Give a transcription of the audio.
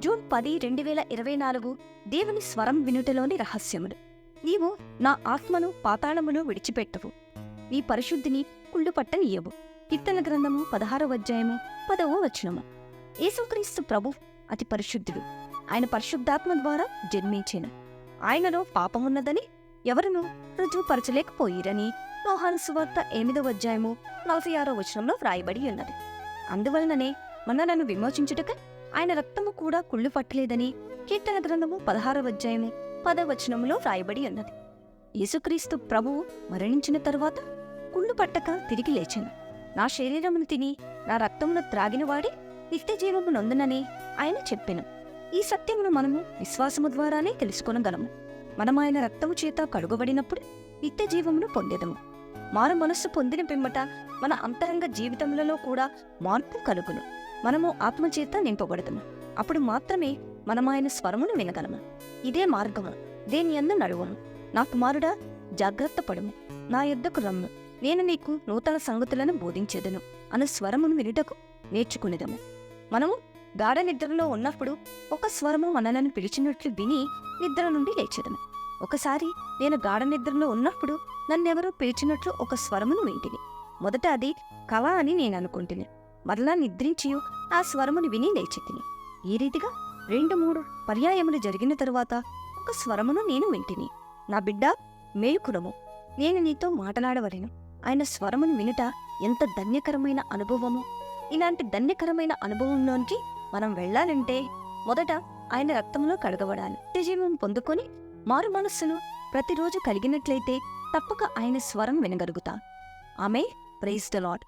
June పది రెండు వేల ఇరవై నాలుగు దేవుని స్వరం వినుటలోని రహస్యములు. నీవు నా ఆత్మను పాతాళమును విడిచిపెట్టవు. నీ పరిశుద్ధిని కుళ్ళుపట్టనీయవు కీర్తన గ్రంథము పదహారవ అధ్యాయము పదవ వచనము. యేసుక్రీస్తు ప్రభు అతి పరిశుద్ధుడు. ఆయన పరిశుద్ధాత్మ ద్వారా జన్మించిన. ఆయనలో పాపమున్నదని ఎవరును రుజువుపరచలేకపోయిరని యోహాను సువార్త ఎనిమిదవ అధ్యాయము నలభై ఆరో వచనంలో వ్రాయబడి ఉన్నది. అందువలననే మనలను విమోచించుటక ఆయన రక్తము కూడా కుళ్ళు పట్టలేదని కీర్తన గ్రంథము పదహారవ అధ్యాయము పదవచనములో వ్రాయబడి ఉన్నది. యేసుక్రీస్తు ప్రభువు మరణించిన తరువాత కుళ్ళు పట్టక తిరిగి లేచెను. నా శరీరమును తిని నా రక్తమును త్రాగినవాడే నిత్య జీవము నొందునని ఆయన చెప్పాను. ఈ సత్యమును మనము విశ్వాసము ద్వారానే తెలుసుకొనగలము. మనం ఆయన రక్తము చేత కడుగబడినప్పుడు నిత్య జీవమును పొందేదము. మారు మనస్సు పొందిన పిమ్మట మన అంతరంగ జీవితములలో కూడా మార్పు కలుగును. మనము ఆత్మచేత నింపబడతాము. అప్పుడు మాత్రమే మనం ఆయన స్వరమును వినగలము. ఇదే మార్గము. దేని ఎందు నడువము? నా కుమారుడా జాగ్రత్త పడుము. నా యొద్దకు రమ్ము. నేను నీకు నూతన సంగతులను బోధించేదను. అను స్వరమును వినుటకు నేర్చుకునేదము. మనము గాఢ నిద్రలో ఉన్నప్పుడు ఒక స్వరము మనలను పిలిచినట్లు విని నిద్ర నుండి లేచెదము. ఒకసారి నేను గాఢ నిద్రలో ఉన్నప్పుడు నన్నెవరో పిలిచినట్లు ఒక స్వరమును వింటిని. మొదట అది కళ అని నేను అనుకుంటున్నాను మరలా నిద్రించి ఆ స్వరమును విని లేచెత్తిని. ఈ రీతిగా రెండు మూడు పర్యాయములు జరిగిన తరువాత ఒక స్వరమును నేను వింటిని. నా బిడ్డ మేలుకురము నేను నీతో మాట్లాడవలెను. ఆయన స్వరమును వినుట ఎంత ధన్యకరమైన అనుభవము. ఇలాంటి ధన్యకరమైన అనుభవంలోనికి మనం వెళ్ళాలంటే మొదట ఆయన రక్తంలో కడగబడాలి. నిత్యజీవం పొందుకొని మారు మనస్సును ప్రతిరోజు కలిగినట్లయితే తప్పక ఆయన స్వరం వినగలుగుతా. ఆమె ప్రైజ్ ద లాడ్